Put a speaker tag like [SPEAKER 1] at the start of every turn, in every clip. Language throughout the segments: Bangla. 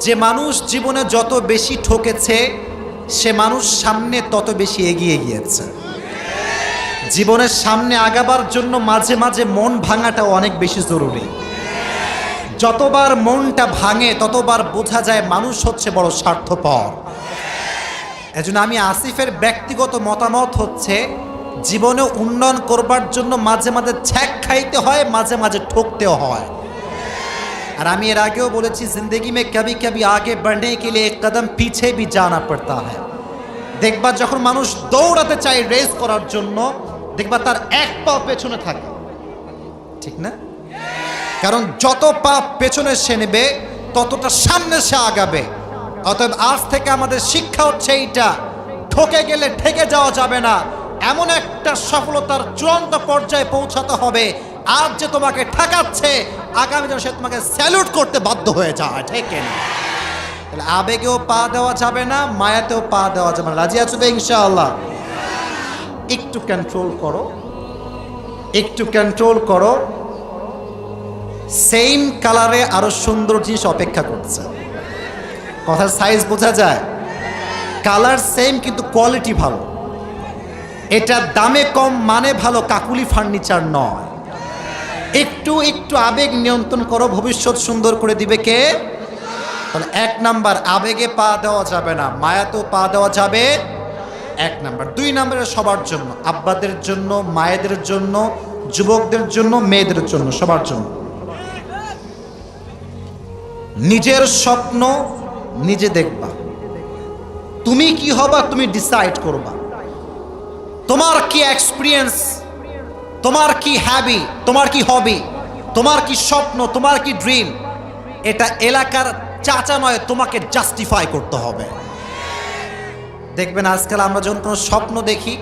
[SPEAKER 1] যে মানুষ জীবনে যত বেশি ঠকেছে, সে মানুষ সামনে তত বেশি এগিয়ে গিয়েছে। জীবনের সামনে আগাবার জন্য মাঝে মাঝে মন ভাঙাটাও অনেক বেশি জরুরি। যতবার মনটা ভাঙে, ততবার বোঝা যায় মানুষ হচ্ছে বড় স্বার্থপর। এজন্য আমি আসিফের ব্যক্তিগত মতামত হচ্ছে, জীবনে উন্নয়ন করবার জন্য মাঝে মাঝে ছ্যাক খাইতে হয়, মাঝে মাঝে ঠকতেও হয়। আর আমি এর আগেও বলেছি জিন্দগি মে কবি কবি আগে বড়নে কে লিয়ে এক কদম পিছে ভি জানা পড়তা হ্যাঁ দেখবা যখন মানুষ দৌড়াতে চায় রেস করার জন্য দেখবা তার এক পা পেছনে থাকে ঠিক না কারণ যত পা পেছনে সে নেবে ততটা সামনে সে আগাবে অতএব আজ থেকে আমাদের শিক্ষা হচ্ছে এইটা ঠকে গেলে ঠেকে যাওয়া যাবে না এমন একটা সফলতার চূড়ান্ত পর্যায়ে পৌঁছাতে হবে আজ যে তোমাকে ঠেকাচ্ছে, আগামী দিনে সে তোমাকে স্যালুট করতে বাধ্য হয়ে যায়, ঠিক না তাহলে আবেগেও পা দেওয়া যাবে না, মায়াতেও পা দেওয়া যাবে না। রাজি আছো তো, ইনশাআল্লাহ? একটু কন্ট্রোল করো, একটু কন্ট্রোল করো। সেম কালারে আরও সুন্দর জিনিস অপেক্ষা করছে। কথার সাইজ বোঝা যায়? কালার সেম কিন্তু কোয়ালিটি ভালো। এটা দামে কম মানে ভালো, কাকুলি ফার্নিচার নয়। একটু একটু আবেগ নিয়ন্ত্রণ করো, ভবিষ্যৎ সুন্দর করে দিবে কে? এক নাম্বার, আবেগে পা দেওয়া যাবে না, মায়াতেও পা দেওয়া যাবে। এক নাম্বার। দুই নাম্বারে সবার জন্য, আব্বাদের জন্য, মায়েদের জন্য, যুবকদের জন্য, মেয়েদের জন্য, সবার জন্য। নিজের স্বপ্ন নিজে দেখবা। তুমি কি হবা? তুমি ডিসাইড করবা। তোমার কি এক্সপিরিয়েন্স তোমার কি হ্যাবি? তোমার কি হবি? তোমার কি স্বপ্ন? তোমার কি ড্রিম? এটা এলাকার চাচা নয়, তোমাকে জাস্টিফাই করতে হবে। দেখবেন আজকাল আমরা যখন কোনো স্বপ্ন দেখি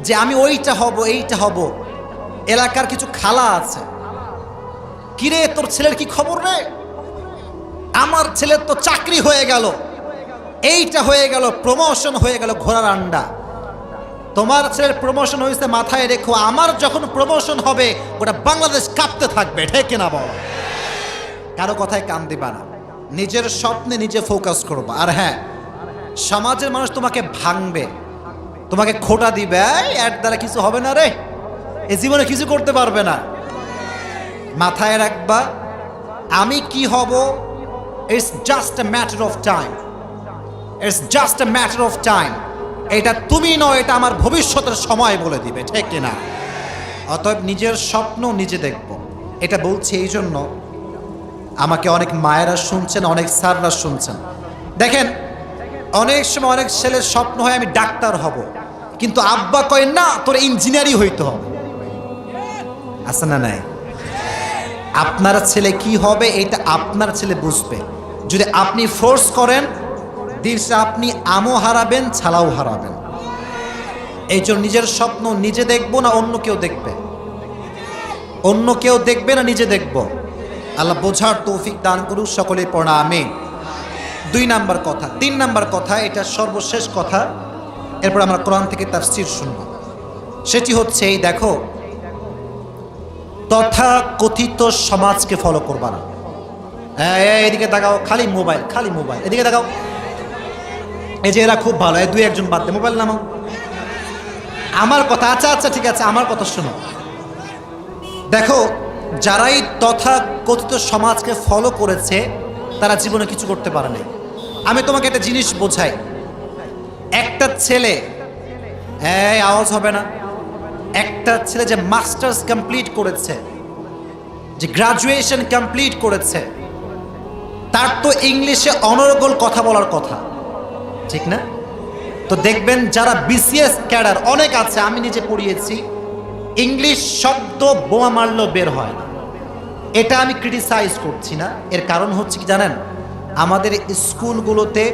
[SPEAKER 1] যে আমি ওইটা হব, এইটা হব, এলাকার কিছু খালা আছে। কিরে, তোর ছেলের কি খবর রে? আমার ছেলের তো চাকরি হয়ে গেল। এইটা হয়ে গেল প্রমোশন হয়ে গেল ঘোড়ার আন্ডা। তোমার ছেলের প্রমোশন হয়েছে মাথায় রেখো আমার যখন প্রমোশন হবে ওটা বাংলাদেশ কাঁপতে থাকবে ঠিক না বল? কারও কথায় কান দিবা না। নিজের স্বপ্নে নিজে ফোকাস করব। আর হ্যাঁ সমাজের মানুষ তোমাকে ভাঙবে তোমাকে খোটা দিবে "এই, এর দ্বারা কিছু হবে না রে। এ জীবনে কিছু করতে পারবে না। মাথায় রাখবা আমি কি হব? It's just a matter of time it's just a matter of time এটা তুমি নয়, এটা আমার ভবিষ্যতের সময় বলে দিবে, ঠিক কিনা? অতএব নিজের স্বপ্ন নিজে দেখব। এটা বলছি এই জন্য আমাকে অনেক মায়েরা শুনছেন, অনেক স্যাররা শুনছেন। দেখেন, অনেক সময় অনেক ছেলের স্বপ্ন হয় আমি ডাক্তার হব, কিন্তু আব্বা কয়, না, তোর ইঞ্জিনিয়ারই হইতে হবে। আছে না নাই? আপনার ছেলে কি হবে, এটা আপনার ছেলে বুঝবে। যদি আপনি ফোর্স করেন দিন আপনি আমও হারাবেন, ছালাও হারাবেন। এই জন্য নিজের স্বপ্ন নিজে দেখব না অন্য কেউ দেখবে? অন্য কেউ দেখবে না নিজে দেখব? আল্লাহ বোঝার তৌফিক দান করুক সকলে পড়া আমি দুই নাম্বার কথা, তিন নাম্বার কথা, এটা সর্বশেষ কথা। এরপর আমরা কোরআন থেকে তাফসির শুনব। সেটি হচ্ছে এই, দেখো তথা কথিত সমাজকে ফলো করবা না। হ্যাঁ এদিকে দেখাও খালি মোবাইল খালি মোবাইল এদিকে দেখাও এই যে এরা খুব ভালো, এই দুই একজন বাদ দে, মোবাইল নামাও। আমার কথা আচ্ছা আচ্ছা ঠিক আছে, আমার কথা শোনো। দেখো, যারাই তথা কথিত সমাজকে ফলো করেছে, তারা জীবনে কিছু করতে পারে নাই। আমি তোমাকে একটা জিনিস বোঝাই। একটা ছেলে, এই আওয়াজ হবে না। একটা ছেলে যে মাস্টার্স কমপ্লিট করেছে, যে গ্রাজুয়েশন কমপ্লিট করেছে, তার তো ইংলিশে অনর্গল কথা বলার কথা। ঠিক না? তো দেখবেন যারা বিসিএস ক্যাডার, অনেক আছে, আমি নিজে পড়িয়েছি, ইংলিশ শব্দ বোমা মারলেও বের হয় না। এটা আমি ক্রিটিসাইজ করছি না। এর কারণ হচ্ছে কি জানেন? আমাদের স্কুলগুলোতে,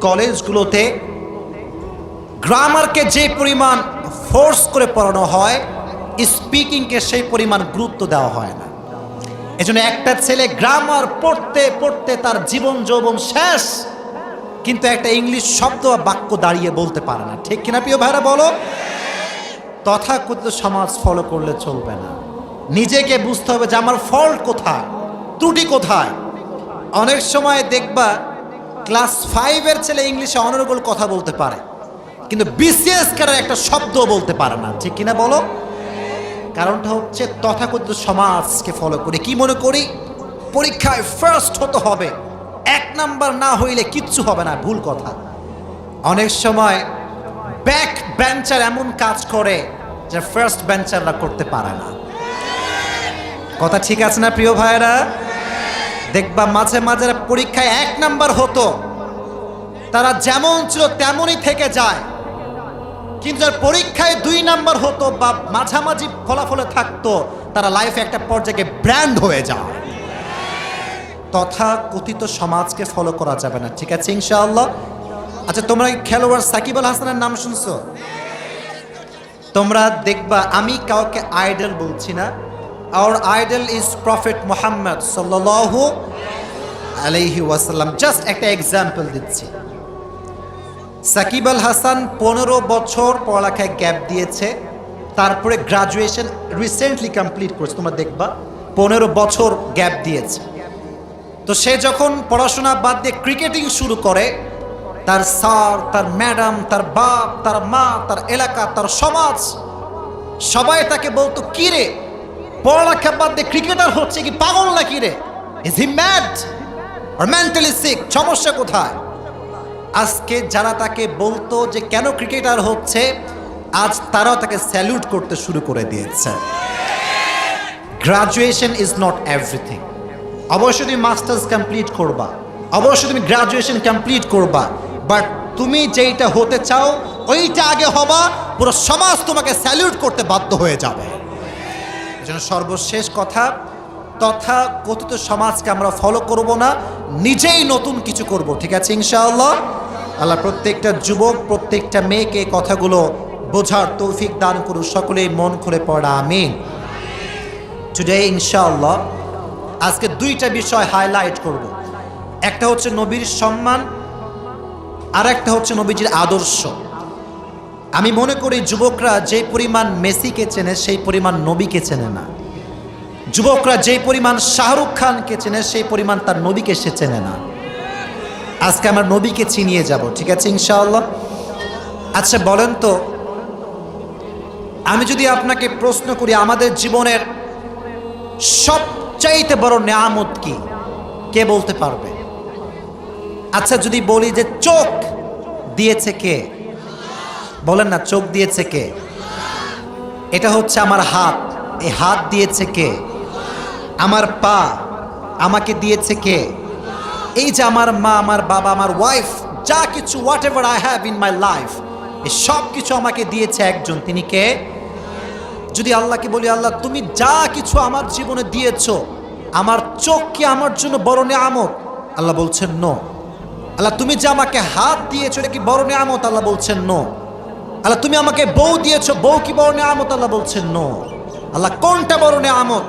[SPEAKER 1] কলেজগুলোতে গ্রামারকে যে পরিমাণ ফোর্স করে পড়ানো হয় স্পিকিংকে সেই পরিমাণ গুরুত্ব দেওয়া হয় না। এজন্য একটা ছেলে গ্রামার পড়তে পড়তে তার জীবন যৌবন শেষ। কিন্তু একটা ইংলিশ শব্দ বা বাক্য দাঁড়িয়ে বলতে পারে না। ঠিক কিনা প্রিয় ভাইরা বলো? তথাকথিত সমাজ ফলো করলে চলবে না। নিজেকে বুঝতে হবে যে আমার ফল্ট কোথায়? ত্রুটি কোথায়? অনেক সময় দেখবা ক্লাস ফাইভের ছেলে ইংলিশে অনারেবল কথা বলতে পারে, কিন্তু বিসিএস কারের একটা শব্দ বলতে পারে না। ঠিক কিনা বলো? কারণটা হচ্ছে তথাকথিত সমাজকে ফলো করি। কি মনে করি? পরীক্ষায় ফার্স্ট হতে হবে। এক নাম্বার না হইলে কিচ্ছু হবে না, ভুল কথা। অনেক সময় ব্যাক বেঞ্চার এমন কাজ করে যে ফার্স্ট বেঞ্চাররা করতে পারে না। কথা ঠিক আছে না, প্রিয় ভাইরা দেখবা মাঝে মাঝে পরীক্ষায় এক নাম্বার হতো। তারা যেমন ছিল তেমনই থেকে যায়। কিন্তু যার পরীক্ষায় দুই নাম্বার হতো বা মাঝামাঝি ফলাফলে থাকতো, তারা লাইফে একটা পর্যায়ে ব্র্যান্ড হয়ে যায়। তথা কথিত সমাজকে ফলো করা যাবে না। ঠিক আছে, ইনশাআল্লাহ? আচ্ছা তোমরা খেলোয়াড় সাকিব আল হাসানের নাম শুনছো? তোমরা দেখবা, আমি কাউকে আইডল বলছি না। Our idol is prophet Mohammad সাল্লাল্লাহু আলাইহি ওয়াসাল্লাম। জাস্ট একটা এক্সাম্পল দিচ্ছি। সাকিব আল হাসান পনেরো বছর পড়ালেখায় গ্যাপ দিয়েছে। তারপরে গ্রাজুয়েশন রিসেন্টলি কমপ্লিট করেছে। তোমরা দেখবা, পনেরো বছর গ্যাপ দিয়েছে। তো সে যখন পড়াশোনা বাদ দিয়ে ক্রিকেটিং শুরু করে, তার স্যার, তার ম্যাডাম, তার বাপ, তার মা, তার এলাকা, তার সমাজ, সবাই তাকে বলতো, কি রে? পড়ালেখা বাদ দিয়ে ক্রিকেটার হচ্ছে কি পাগল না কি রে? Is he mad or mentally sick সমস্যা কোথায়? আজকে যারা তাকে বলতো যে, কেন ক্রিকেটার হচ্ছে? আজ তারাও তাকে স্যালুট করতে শুরু করে দিয়েছে। গ্রাজুয়েশন ইজ নট এভরিথিং অবশ্যই তুমি মাস্টার্স কমপ্লিট করবা। অবশ্যই তুমি গ্রাজুয়েশন কমপ্লিট করবা। বাট তুমি যেইটা হতে চাও, ওইটা আগে হবা, পুরো সমাজ তোমাকে স্যালুট করতে বাধ্য হয়ে যাবে। এজন্য সর্বশেষ কথা, তথা কথিত সমাজকে আমরা ফলো করব না, নিজেই নতুন কিছু করব, ঠিক আছে ইনশাআল্লাহ? আল্লাহ প্রত্যেকটা যুবক, প্রত্যেকটা মেয়েকে কথাগুলো বোঝার তৌফিক দান করুন সকলেই মন খুলে পড়া, আমিন। টুডে ইনশাআল্লাহ আজকে দুইটা বিষয় হাইলাইট করব। একটা হচ্ছে নবীর সম্মান আর একটা হচ্ছে নবীজির আদর্শ। আমি মনে করি যুবকরা যে পরিমাণ মেসিকে চেনে, সেই পরিমাণ নবীকে চেনে না। যুবকরা যে পরিমাণ শাহরুখ খানকে চেনে, সেই পরিমাণ তার নবীকে সে চেনে না। আজকে আমার নবীকে চিনিয়ে যাব, ঠিক আছে ইনশাআল্লাহ? আচ্ছা বলেন তো, আমি যদি আপনাকে প্রশ্ন করি, আমাদের জীবনের সবচাইতে বড় নেয়ামত কি? কে বলতে পারবে? আচ্ছা যদি বলি যে চোখ দিয়েছে কে? বলেন না, চোখ দিয়েছে কে? এটা হচ্ছে আমার হাত। এই হাত দিয়েছে কে? আমার পা আমাকে দিয়েছে কে? এই যে আমার মা, আমার বাবা, আমার ওয়াইফ যা কিছু whatever I have in my life এই সব কিছু আমাকে দিয়েছে একজন। তিনি কে? যদি আল্লাহকে বলি, আল্লাহ, তুমি যা কিছু আমার জীবনে দিয়েছ, আমার চোখ কি আমার জন্য বড় নেয়ামত, আল্লাহ বলছেন, নো। আল্লাহ, তুমি যে আমাকে হাত দিয়েছ, এটা কি বড় নেয়ামত? আল্লাহ বলছেন, নো। আল্লাহ, তুমি আমাকে বউ দিয়েছ, বউ কি বড় নেয়ামত? আল্লাহ বলছেন, নো। আল্লাহ, কোনটা বড় নেয়ামত?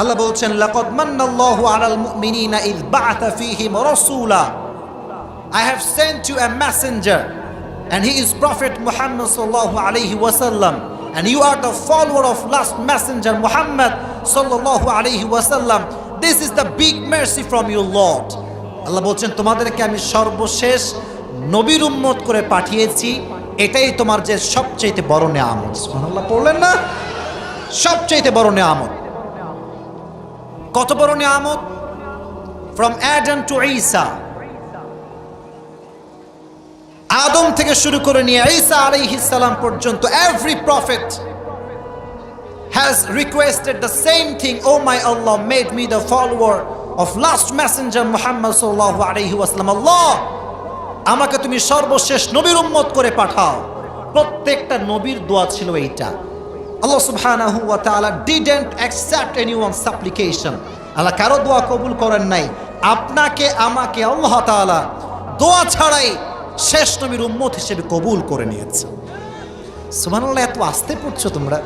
[SPEAKER 1] আল্লাহ বলছেন, লাকাদ মান্নাল্লাহু আলাল মুমিনিনা ইয বা'আথা ফীহিম রাসূলা, I have sent you a messenger, and he is prophet Muhammad sallallahu alayhi wasallam and you are the follower of last messenger Muhammad sallallahu alayhi wasallam this is the big mercy from your Lord Allah বলছেন তোমাদেরকে আমি সর্বশেষ নবীর উম্মত করে পাঠিয়েছি এটাই তোমার যে সবচাইতে বড় নেয়ামত সুবহানাল্লাহ পড়লেন না সবচাইতে বড় নেয়ামত কত বড় নিয়ামত from Adam to Isa Adam থেকে শুরু করে নিয়ে ঈসা আলাইহিস সালাম পর্যন্ত every prophet has requested the same thing oh my Allah, made me the follower of last messenger Muhammad sallallahu alaihi wasallam Allah, আমাকে তুমি সর্বশেষ নবীর উম্মত করে পাঠাও। প্রত্যেকটা নবীর দোয়া ছিল এইটা। আল্লাহ সুবহানাহু ওয়া তাআলা didn't accept anyone supplication Allah কারও দোয়া কবুল করেন নাই। আপনাকে, আমাকে, আল্লাহ তাআলা দোয়া ছাড়াই শেষ নবীর উম্মত হিসেবে কবুল করে নিয়েছে। সুবহানাল্লাহ এত আসতে পড়ছো তোমরা?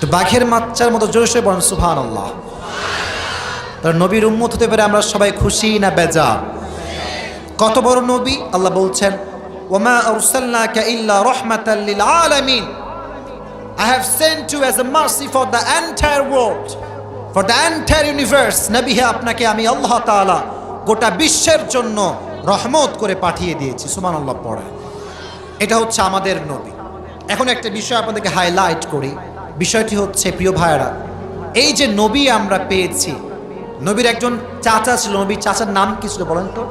[SPEAKER 1] তো বাঘের মাচ্চার মতো জোরে সে বলেন সুবহানাল্লাহ। তার নবীর উম্মত হতে পেরে আমরা সবাই খুশি না বেজা কত বড় নবী? আল্লাহ বলছেন ওমা আরসালনাকা ইল্লা রাহমাতাল লিল আলামিন। I have sent you as a mercy for the entire world, for the entire universe. নবী আপনাকে আমি আল্লাহ তাআলা গোটা বিশ্বের জন্য রহমত করে পাঠিয়ে দিয়েছি সুমান আল্লাহ পড়ে। এটা হচ্ছে আমাদের নবী। এখন একটা বিষয় আপনাদেরকে হাইলাইট করি। বিষয়টি হচ্ছে, প্রিয় ভাইয়েরা, এই যে নবী আমরা পেয়েছি, নবীর একজন চাচা ছিল, নবীর চাচার নাম কি ছিল বলেন তো?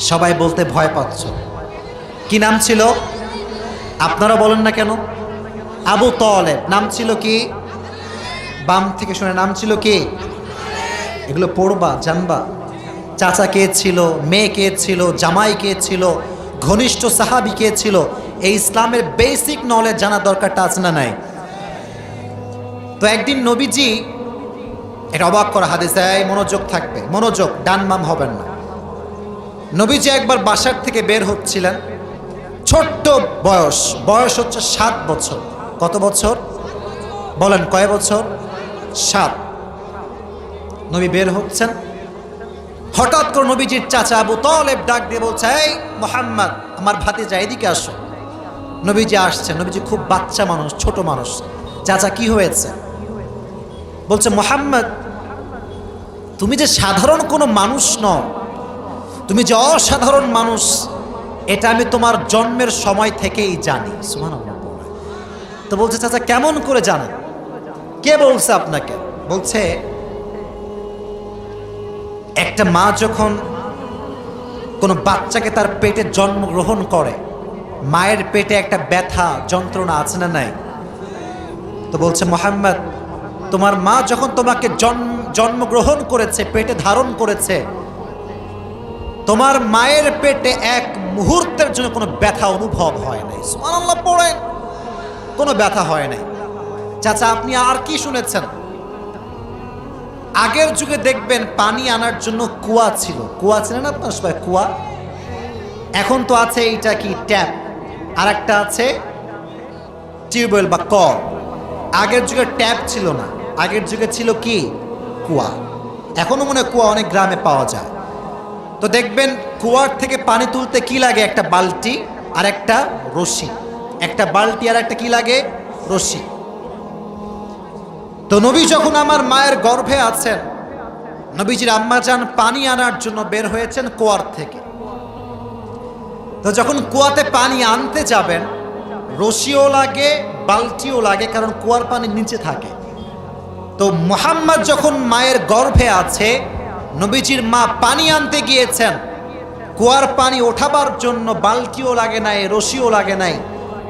[SPEAKER 1] সবাই বলতে ভয় পাচ্ছ। কি নাম ছিল? আপনারা বলেন না কেন? আবু তলেব। নাম ছিল কি? বাম থেকে শুনে, নাম ছিল কি? এগুলো পড়বা, জানবা। চাচা কে ছিল, মেয়ে কে ছিল, জামাই কে ছিল, ঘনিষ্ঠ সাহাবি কে ছিল, এই ইসলামের বেসিক নলেজ জানা দরকারটা আছে না নাই? তো একদিন নবীজি এটা অবাক করা হাদিসে মনোযোগ থাকবে, মনোযোগ, ডান মাম হবেন না। নবীজি একবার বাসার থেকে বের হচ্ছিলেন, ছোট্ট বয়স বয়স হচ্ছে সাত বছর। কত বছর? বলেন, কয় বছর? সাত। নবী বের হচ্ছেন হঠাৎ করে নবীজির চাচা আবু তলেব ডাক দিয়ে বলছে, এই মোহাম্মদ, আমার ভাতে যা এদিকে আসো। নবীজি আসছেন নবীজি খুব বাচ্চা মানুষ, ছোট মানুষ। চাচা, কি হয়েছে? বলছে, মোহাম্মদ, তুমি যে সাধারণ কোনো মানুষ নও, তুমি যে অসাধারণ মানুষ, এটা আমি তোমার জন্মের সময় থেকেই জানি। বলে। তো বলছে, চাচা, কেমন করে জানেন? কে বলছে আপনাকে? বলছে একটা মা যখন কোনো বাচ্চাকে তার পেটে জন্মগ্রহণ করে, মায়ের পেটে একটা ব্যথা, যন্ত্রণা আছে না নাই? তো বলছে, মোহাম্মদ, তোমার মা যখন তোমাকে জন্ম জন্মগ্রহণ করেছে, পেটে ধারণ করেছে, তোমার মায়ের পেটে এক মুহূর্তের জন্য কোনো ব্যথা অনুভব হয় নাই। সুবহানাল্লাহ, পড়েন। কোনো ব্যথা হয় নাই। চাচা, আপনি আর কি শুনেছেন? আগের যুগে দেখবেন পানি আনার জন্য কুয়া ছিল। কুয়া ছিলেন আপনার সবাই? কুয়া? এখন তো আছে এইটা কি? ট্যাপ। আর একটা আছে টিউবওয়েল বা কল। আগের যুগে ট্যাপ ছিল না। আগের যুগে ছিল কি? কুয়া। এখনও মনে কুয়া অনেক গ্রামে পাওয়া যায়। তো দেখবেন কুয়ার থেকে পানি তুলতে কি লাগে? একটা বালতি আর একটা রশি। একটা বালতি আর একটা কি লাগে? রশি। তো নবী যখন আমার মায়ের গর্ভে আছেন, নবীজির আম্মা যান পানি আনার জন্য বের হয়েছেন কুয়ার থেকে। তো যখন কুয়াতে পানি আনতে যাবেন, রশিও লাগে, বালতিও লাগে, কারণ কুয়ার পানি নিচে থাকে। তো মোহাম্মদ যখন মায়ের গর্ভে আছে, নবীজির মা পানি আনতে গিয়েছেন, কুয়ার পানি ওঠাবার জন্য বালতিও লাগে নাই, রশিও লাগে নাই,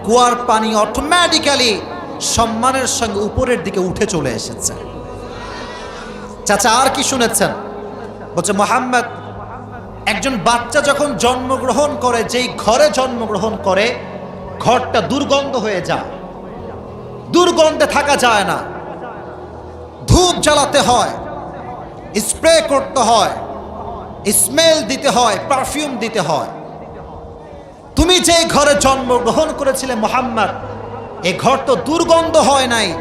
[SPEAKER 1] কুয়ার পানি অটোমেটিক্যালি সম্মানের সঙ্গে উপরের দিকে উঠে চলে এসেছে। চাচা, আর কি শুনেছেন? বলছে, মোহাম্মদ, একজন বাচ্চা যখন জন্মগ্রহণ করে, যেই ঘরে জন্মগ্রহণ করে, ঘরটা দুর্গন্ধ হয়ে যায়। দুর্গন্ধে থাকা যায় না। ধূপ জ্বালাতে হয়, স্প্রে করতে হয়, স্মেল দিতে হয়, পারফিউম দিতে হয়। তুমি যে ঘরে জন্মগ্রহণ করেছিলে, মোহাম্মদ এই ঘর তো দুর্গন্ধ হয় নাই,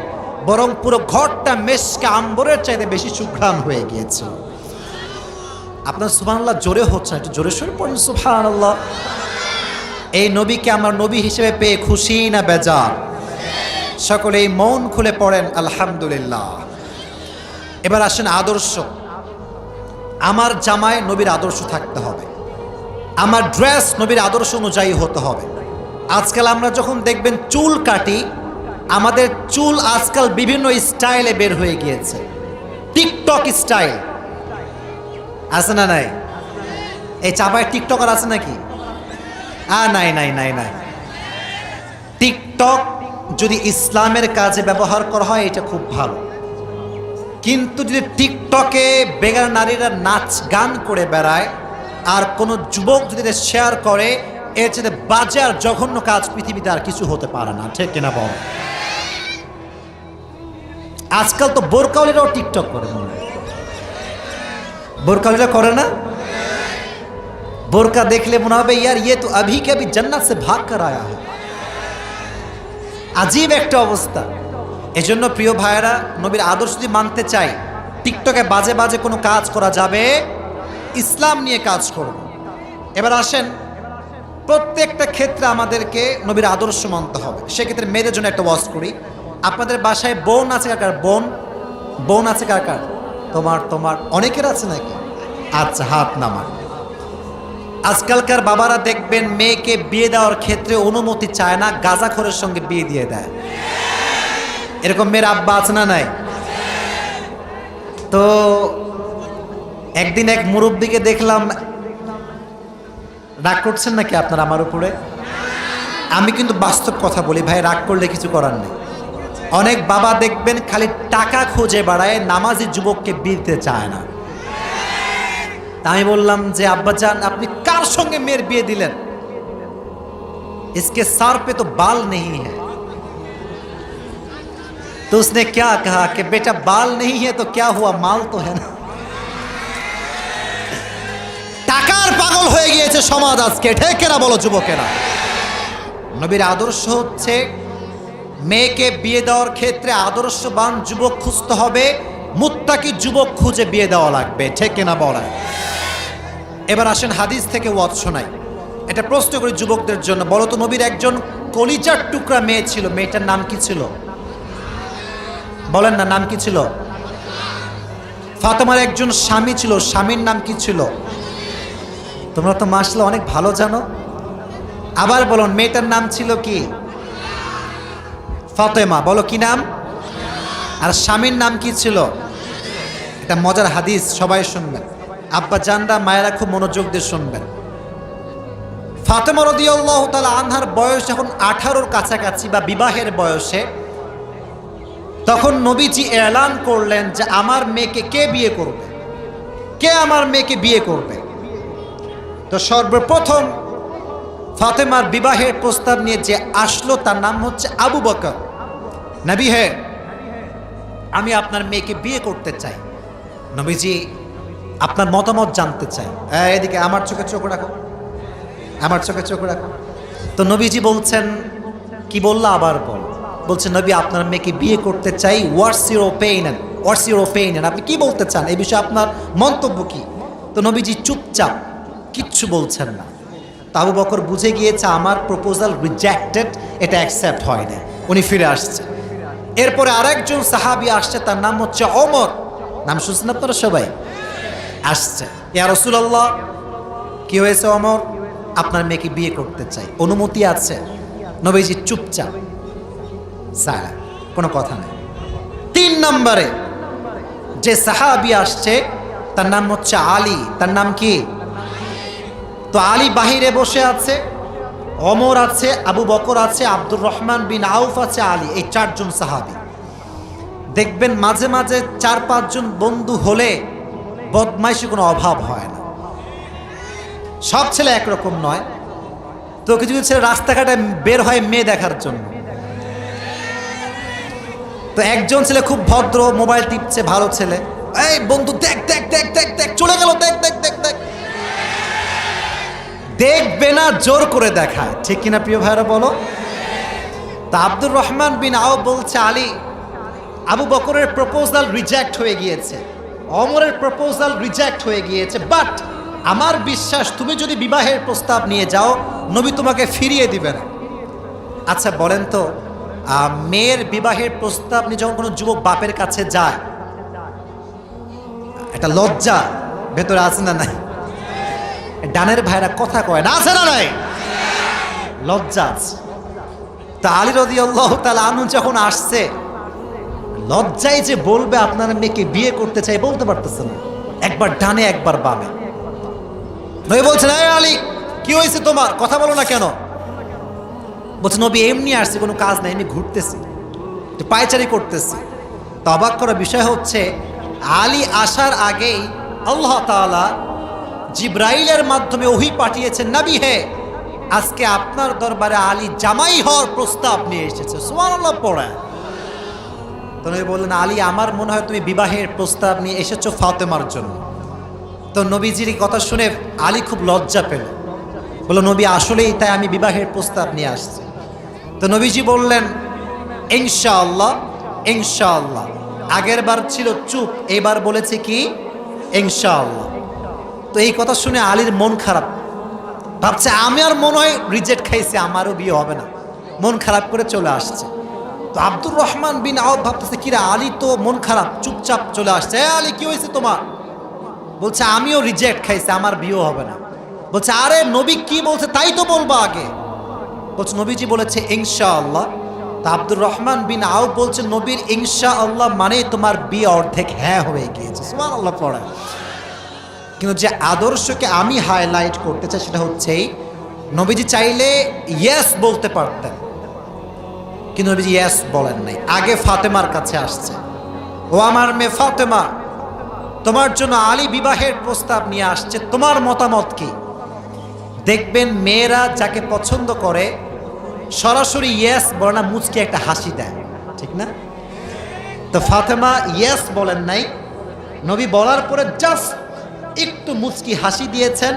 [SPEAKER 1] বরং পুরো ঘরটা মেসকে আম্বরের চাইতে বেশি সুঘ্রাণ হয়ে গিয়েছে। আপনার সুবহানাল্লাহ জোরে হচ্ছে একটু জোরে সরে পড়েন, সুবহানাল্লাহ। এই নবীকে আমার নবী হিসেবে পেয়ে খুশি না বেজার? সকলে এই মন খুলে পড়েন, আলহামদুলিল্লাহ। এবার আসেন আদর্শ। আমার জামায় নবীর আদর্শ থাকতে হবে। আমার ড্রেস নবীর আদর্শ অনুযায়ী হতে হবে। আজকাল আমরা যখন দেখবেন চুল কাটি, আমাদের চুল আজকাল বিভিন্ন স্টাইলে বের হয়ে গিয়েছে। TikTok style. আছে না নাই? এই চাপায় টিকটকার আছে নাকি? আ, নাই নাই নাই নাই। টিকটক যদি ইসলামের কাজে ব্যবহার করা হয়, এটা খুব ভালো। কিন্তু যদি টিকটকে বেগার নারীরা নাচ, গান করে বেড়ায়, আর কোনো যুবক যদি শেয়ার করে এর চেয়ে বাজে জঘন্য কাজ পৃথিবীতে আর কিছু হতে পারে না। ঠিক কিনা বল? আজকাল তো বোরকাউলিরাও টিকটক করে মনে বোরকাউলিরা করে না? বোরকা দেখলে মনে হবে, ইয়ার ইয়ে তো আভি কে আভি সে ভাগ কর আয়া হয় আজীব একটা অবস্থা। এজন্য প্রিয় ভাইয়েরা, নবীর আদর্শ যদি মানতে চাই, টিকটকে বাজে বাজে কোনো কাজ করা যাবে? ইসলাম নিয়ে কাজ করব। এবার আসেন প্রত্যেকটা ক্ষেত্রে আমাদেরকে নবীর আদর্শ মানতে হবে। সেক্ষেত্রে মেয়েদের জন্য একটা ওয়াজ করি। আপনাদের বাসায় বোন আছে কার কার? বোন? বোন আছে কার কার? তোমার তোমার অনেকের আছে নাকি? আচ্ছা হাত নামান। আজকালকার বাবারা দেখবেন মেয়েকে বিয়ে দেওয়ার ক্ষেত্রে অনুমতি চায় না, গাজাখোরের সঙ্গে বিয়ে দিয়ে দেয়। এরকম মেয়ের আব্বা আছে না নাই? তো একদিন এক মুরব্বীকে দেখলাম রাগ করছেন নাকি আপনার আমার উপরে আমি কিন্তু বাস্তব কথা বলি ভাই রাগ করলে কিছু করার নেই অনেক বাবা দেখবেন খালি টাকা খুঁজে বাড়ায় নামাজি যুবককে বিয়ে দিতে চায় না তা আমি বললাম যে আব্বাজান আপনি কার সঙ্গে মেয়ের বিয়ে দিলেন इसके सर पे तो बाल नहीं है तो उसने क्या कहा कि बेटा बाल नहीं है तो क्या हुआ माल तो है ना পাগল হয়ে গিয়েছে সমাজ আজকে। ঠেকেরা বলো যুবকেরা? নবীর আদর্শ হচ্ছে মেয়েকে বিয়ে দেওয়ার ক্ষেত্রে আদর্শবান যুবক খুঁজতে হবে, মুত্তাকি যুবক খুঁজে বিয়ে দেওয়া লাগবে। ঠিক কিনা বলা? এবার আসেন হাদিস থেকে ওয়াজ শোনাই। এটা প্রশ্ন করি যুবকদের জন্য। বলো তো নবীর একজন কলিজার টুকরা মেয়ে ছিল। মেয়েটার নাম কি ছিল? বলেন না, নাম কি ছিল? ফাতেমার একজন স্বামী ছিল। স্বামীর নাম কি ছিল? তোমরা তো মাসলে অনেক ভালো জানো। আবার বলো, মেয়েটার নাম ছিল কি? ফাতেমা, বলো কি নাম? আর স্বামীর নাম কি ছিল? এটা মজার হাদিস, সবাই শুনবেন। আব্বা জানরা মায়েরা খুব মনোযোগ দিয়ে শুনবেন। ফাতেমা রদিয়াল্লাহ তালা আনহার বয়স যখন আঠারোর কাছাকাছি বা বিবাহের বয়সে। তখন নবীজি এলান করলেন যে, আমার মেয়েকে কে বিয়ে করবে? কে আমার মেয়েকে বিয়ে করবে? তো সর্বপ্রথম ফাতেমার বিবাহের প্রস্তাব নিয়ে যে আসলো, তার নাম হচ্ছে আবু বকর। নবী হে, আমি আপনার মেয়েকে বিয়ে করতে চাই। নবীজি আপনার মতামত জানতে চাই এদিকে আমার চোখে চোখ রাখো। আমার চোখে চোখ রাখো। তো নবীজি বলছেন, কি বলল আবার বল? বলছেন নবী, আপনার মেয়েকে বিয়ে করতে চাই what's your opinion what's your opinion আপনি কি বলতে চান? এই বিষয়ে আপনার মন্তব্য কি? তো নবীজি চুপচাপ কিচ্ছু বলছেন না। তাবু বকর বুঝে গিয়েছে আমার প্রপোজাল রিজেক্টেড এটা অ্যাকসেপ্ট হয় না উনি ফিরে আসছে। এরপরে আরেকজন সাহাবি আসছে, তার নাম হচ্ছে অমর নাম শুনছেন আপনারা সবাই? আসছে। ইয়া রসুলাল্লাহ, কি হয়েছে অমর আপনার মেয়েকে বিয়ে করতে চাই। অনুমতি আছে? নবীজি চুপচাপ। সারা কোনো কথা নেই। তিন নম্বরে যে সাহাবি আসছে, তার নাম হচ্ছে আলী। তার নাম কি? তো আলী বাহিরে বসে আছে, অমর আছে, আবু বকর আছে, আব্দুর রহমান বিন আউফ আছে, আলী, এই চারজন সাহাবি। দেখবেন মাঝে মাঝে চার পাঁচজন বন্ধু হলে বদমাইশি কোনো অভাব হয় না। সব ছেলে একরকম নয়। তো কিছু কিছু ছেলে রাস্তাঘাটে বের হয় মেয়ে দেখার জন্য। তো একজন ছেলে খুব ভদ্র, মোবাইল টিপছে, ভালো ছেলে। এই বন্ধু, দেখ দেখ দেখ দেখ দেখ, চলে গেল, দেখ দেখ দেখ দেখ। দেখবে না, জোর করে দেখায়। ঠিক কিনা প্রিয় ভাইরা বলো? তা আব্দুর রহমান বিন আও বলছে, আলী, আবু বকরের প্রপোজাল রিজেক্ট হয়ে গিয়েছে। অমরের প্রপোজাল রিজেক্ট হয়ে গিয়েছে। বাট আমার বিশ্বাস, তুমি যদি বিবাহের প্রস্তাব নিয়ে যাও, নবী তোমাকে ফিরিয়ে দিবে না। আচ্ছা বলেন তো মেয়ের বিবাহের প্রস্তাব নিয়ে যখন কোনো যুবক বাপের কাছে যায় একটা লজ্জা, ভেতরে আছে না নাই? ডানের ভাইরা কথা কয় না, আছে না নাই? লজ্জা আছে তা আলী রদি আল্লাহ তালা আনু যখন আসছে, লজ্জায় যে বলবে আপনার মেয়েকে বিয়ে করতে চাই বলতে পারতেছে না। একবার ডানে, একবার বামে। নবী বলছেন, এই আলী, কি হয়েছে তোমার? কথা বলো না কেন? বলছে, নবী, এমনি আসছে, কোনো কাজ নাই এমনি ঘুরতেছি পায়চারি করতেছি। তো অবাক করা বিষয় হচ্ছে, আলী আসার আগেই আল্লাহ তাআলা জিব্রাইলের মাধ্যমে ওহি পাঠিয়েছেন, নবী হে, আজকে আপনার দরবারে আলী জামাই হওয়ার প্রস্তাব নিয়ে এসেছে। সুবহানাল্লাহ, পড়া। তো নবী বললেন, আলী, আমার মনে হয় তুমি বিবাহের প্রস্তাব নিয়ে এসেছ ফাতেমার জন্য। তো নবীজির কথা শুনে আলী খুব লজ্জা পেল। বলল, নবী, আসলেই তাই আমি বিবাহের প্রস্তাব নিয়ে আসছি। তো নবীজি বললেন, ইনশাআল্লাহ ইনশাআল্লাহ। আগের বার ছিল চুপ, এবার বলেছে কি? ইনশাআল্লাহ। তো এই কথা শুনে আলীর মন খারাপ। ভাবছে, আমি আর মনে হয় রিজেক্ট খাইছে, আমারও বিয়ে হবে না। মন খারাপ করে চলে আসছে। তো আব্দুর রহমান বিন আউফ ভাবতেছে কিরা আলী তো মন খারাপ, চুপচাপ চলে আসছে। এ, আলী, কি হয়েছে তোমার? বলছে, আমিও রিজেক্ট খাইছে, আমার বিয়ে হবে না। বলছে, আরে, নবী কি বলছে তাই তো বলব আগে? বলছে, নবীজি বলেছে ইনশা আল্লাহ তা আব্দুর রহমান বিন আউ বলছে, নবীর ইনশা আল্লাহ মানে তোমার বিয়ে অর্ধেক হ্যাঁ হয়ে গিয়েছে। আল্লাহ পড়ে। কিন্তু যে আদর্শকে আমি হাইলাইট করতে চাই সেটা হচ্ছে, নবীজি চাইলে ইয়েস বলতে পারতেন, কিন্তু নবীজি ইয়েস বলেন নাই। আগে ফাতেমার কাছে আসছে। ও আমার মেয়ে ফাতেমা, তোমার জন্য আলী বিবাহের প্রস্তাব নিয়ে আসছে, তোমার মতামত কি? দেখবেন মেয়েরা যাকে পছন্দ করে, সরাসরি ইয়েস বলে না, মুচকে একটা হাসি দেয়। ঠিক না? তো ফাতেমা ইয়েস বলেন নাই। নবী বলার পরে জাস্ট একটু মুচকি হাসি দিয়েছেন।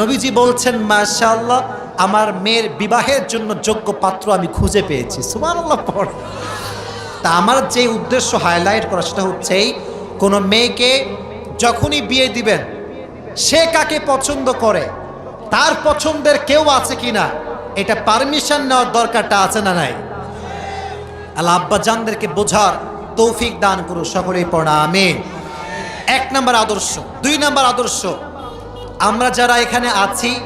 [SPEAKER 1] নবীজি বলছেন, মাশাআল্লাহ, আমার মেয়ের বিবাহের জন্য যোগ্য পাত্র আমি খুঁজে পেয়েছি। সুবহানাল্লাহ, পড়। তা আমার যে উদ্দেশ্য হাইলাইট করা, সেটা হচ্ছে কোনো মেয়েকে যখনই বিয়ে দিবেন, সে কাকে পছন্দ করে, তার পছন্দের কেউ আছে কি না এটা পারমিশন নেওয়ার দরকারটা আছে না নাই? আল্লাহ আব্বা জানদেরকে বোঝার তৌফিক দান করু সকলেই, পড়া আমি এক নম্বর আদর্শ, দুই নম্বর আদর্শ, আমরা যারা এখানে আছি,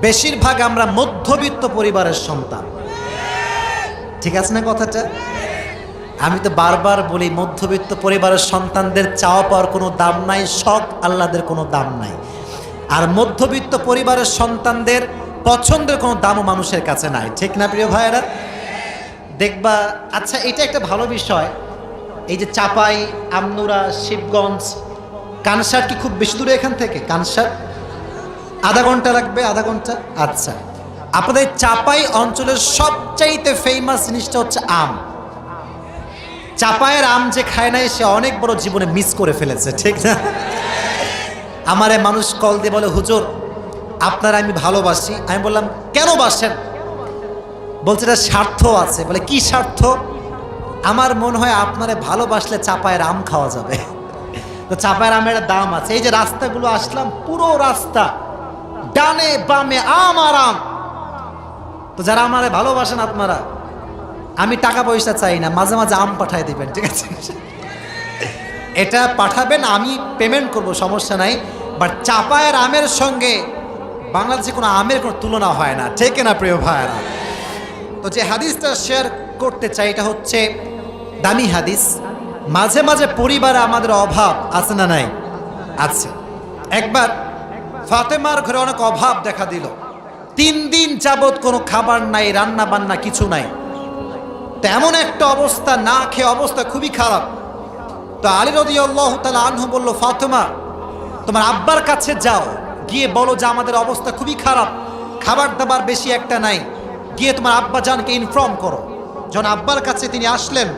[SPEAKER 1] বেশিরভাগ আমরা মধ্যবিত্ত পরিবারের সন্তান। ঠিক আছে না কথাটা? আমি তো বারবার বলি, মধ্যবিত্ত পরিবারের সন্তানদের চাওয়া পাওয়ার কোনো দাম নাই, শখ আল্লাদের কোনো দাম নাই। আর মধ্যবিত্ত পরিবারের সন্তানদের পছন্দের কোনো দামও মানুষের কাছে নাই। ঠিক না প্রিয় ভাইয়েরা? দেখবা আচ্ছা এটা একটা ভালো বিষয়। এই যে চাপাই, আমনুরা, শিবগঞ্জ, কানসার কি খুব বেশি দূরে এখান থেকে? কানসার? আধা ঘণ্টা লাগবে, আধা ঘণ্টা? আচ্ছা। আপনাদের চাপাই অঞ্চলের সবচাইতে ফেমাস জিনিসটা হচ্ছে আম। চাপায়ের আম যে খায় নাই, সে অনেক বড় জীবনে মিস করে ফেলেছে, ঠিক না? আমারে মানুষ কল দিয়ে বলে, হুজুর, আপনার আমি ভালোবাসি। আমি বললাম, কেন বাসেন? বলছে, এটা স্বার্থ আছে। বলে, কি স্বার্থ? আমার মনে হয় আপনারে ভালোবাসলে চাপায়ের আম খাওয়া যাবে। তো চাপায়ের আমের দাম আছে। এই যে রাস্তাগুলো আসলাম, পুরো রাস্তা, ডানে বামে আম আর আম। তো যারা আমারে ভালোবাসেন আপনারা, আমি টাকা পয়সা চাই না, মাঝে মাঝে আম পাঠাই দিবেন, ঠিক আছে? এটা পাঠাবেন, আমি পেমেন্ট করব, সমস্যা নাই। বাট চাপায়ের আমের সঙ্গে বাংলাদেশে কোনো আমের কোনো তুলনা হয় না, ঠিক না প্রিয় ভাইয়েরা? তো যে হাদিসটা শেয়ার করতে চাই, এটা হচ্ছে দামি হাদিস। মাঝে মাঝে পরিবারে আমাদের অভাব আছে না নাই? আছে। একবার ফাতেমার ঘরে অনেক অভাব দেখা দিল। তিন দিন যাবৎ কোনো খাবার নাই, রান্না বান্না কিছু নাই। তেমন একটা অবস্থা, না খেয়ে অবস্থা খুবই খারাপ। তো আলী রদি আল্লাহ তালা আনহু বলল, ফাতেমা, তোমার আব্বার কাছে যাও। গিয়ে বলো যে আমাদের অবস্থা খুবই খারাপ। খাবার দাবার বেশি একটা নাই। গিয়ে তোমার আব্বা জানকে ইনফর্ম করো। যখন আব্বার কাছে তিনি আসলেন